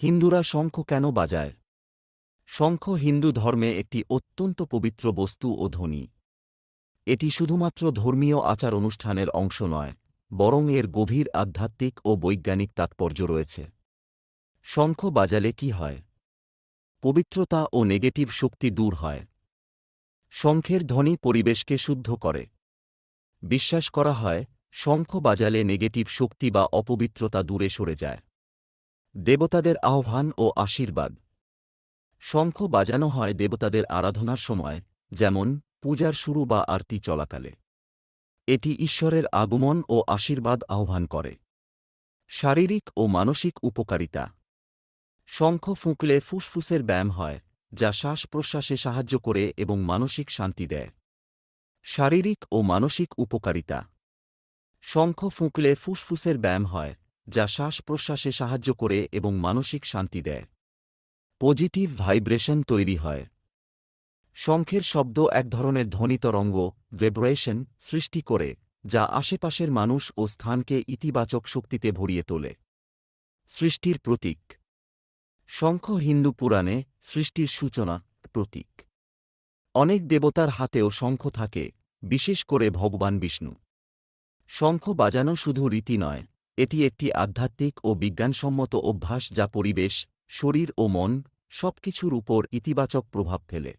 হিন্দুরা শঙ্খ কেন বাজায়? শঙ্খ হিন্দু ধর্মে একটি অত্যন্ত পবিত্র বস্তু ও ধ্বনি। এটি শুধুমাত্র ধর্মীয় আচার অনুষ্ঠানের অংশ নয়, বরং এর গভীর আধ্যাত্মিক ও বৈজ্ঞানিক তাৎপর্য রয়েছে। শঙ্খ বাজালে কি হয়? পবিত্রতা ও নেগেটিভ শক্তি দূর হয়। শঙ্খের ধ্বনি পরিবেশকে শুদ্ধ করে। বিশ্বাস করা হয়, শঙ্খ বাজালে নেগেটিভ শক্তি বা অপবিত্রতা দূরে সরে যায়। দেবতাদের আহ্বান ও আশীর্বাদ। শঙ্খ বাজানো হয় দেবতাদের আরাধনার সময়, যেমন পূজার শুরু বা আরতি চলাকালে। এটি ঈশ্বরের আগমন ও আশীর্বাদ আহ্বান করে। শারীরিক ও মানসিক উপকারিতা। শঙ্খ ফুঁকলে ফুসফুসের ব্যায়াম হয়, যা শ্বাস প্রশ্বাসে সাহায্য করে এবং মানসিক শান্তি দেয়। শারীরিক ও মানসিক উপকারিতা। শঙ্খ ফুঁকলে ফুসফুসের ব্যায়াম হয় যা শ্বাস প্রশ্বাসে সাহায্য করে এবং মানসিক শান্তি দেয়। পজিটিভ ভাইব্রেশন তৈরি হয়। শঙ্খের শব্দ এক ধরনের ধ্বনিতরঙ্গ ভাইব্রেশন সৃষ্টি করে, যা আশেপাশের মানুষ ও স্থানকে ইতিবাচক শক্তিতে ভরিয়ে তোলে। সৃষ্টির প্রতীক। শঙ্খ হিন্দু পুরাণে সৃষ্টির সূচনা, প্রতীক। অনেক দেবতার হাতেও শঙ্খ থাকে, বিশেষ করে ভগবান বিষ্ণু। শঙ্খ বাজানো শুধু রীতি নয় এটি একটি আধ্যাত্মিক ও বিজ্ঞানসম্মত অভ্যাস যা পরিবেশ, শরীর ও মন সবকিছুর উপর ইতিবাচক প্রভাব ফেলে।